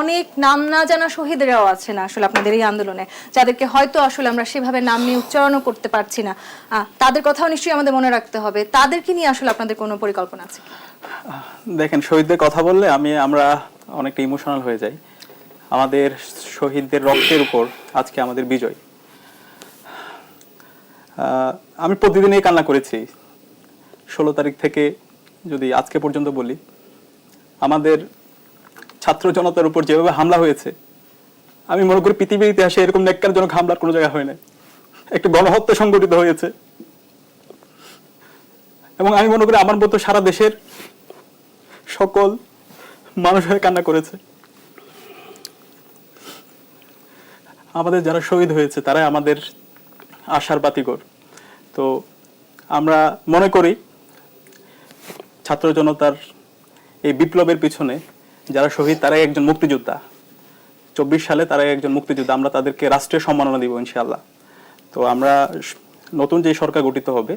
অনেক নাম না জানা শহীদরাও আছেন আসলে আপনাদের এই আন্দোলনে, যাদেরকে হয়তো আসলে আমরা সেভাবে নাম নিয়ে উচ্চারণও করতে পারছি না। তাদের কথাও নিশ্চয়ই আমাদের মনে রাখতে হবে। তাদেরকে নিয়ে আসলে আপনাদের কোনো পরিকল্পনা আছে দেখেন, শহীদদের কথা বললে আমি, আমরা অনেকটা ইমোশনাল হয়ে যাই। আমাদের শহীদদের রক্তের উপর আজকে আমাদের বিজয়। আমি প্রতিদিনই কান্না করেছি। ষোলো তারিখ থেকে যদি আজকে পর্যন্ত বলি, আমাদের ছাত্র জনতার উপর যেভাবে হামলা হয়েছে, আমি মনে করি পৃথিবীর ইতিহাসে এরকম ন্যাক্কারজনক হামলার কোনো জায়গা হয় না একটি গণহত্যা সংগঠিত হয়েছে। এবং আমি মনে করি আমার মতো সারা দেশের সকল মানুষ হয়ে কান্না করেছে। আমাদের যারা শহীদ হয়েছে, তারাই আমাদের আশার বাতিঘর। তো আমরা মনে করি ছাত্র জনতার এই বিপ্লবের পিছনে যারা শহীদ, তারাই একজন মুক্তিযোদ্ধা। চব্বিশ সালে তারাই একজন মুক্তিযোদ্ধা। আমরা তাদেরকে রাষ্ট্রীয় সম্মাননা দিব ইনশাআল্লাহ। তো আমরা নতুন যে সরকার গঠিত হবে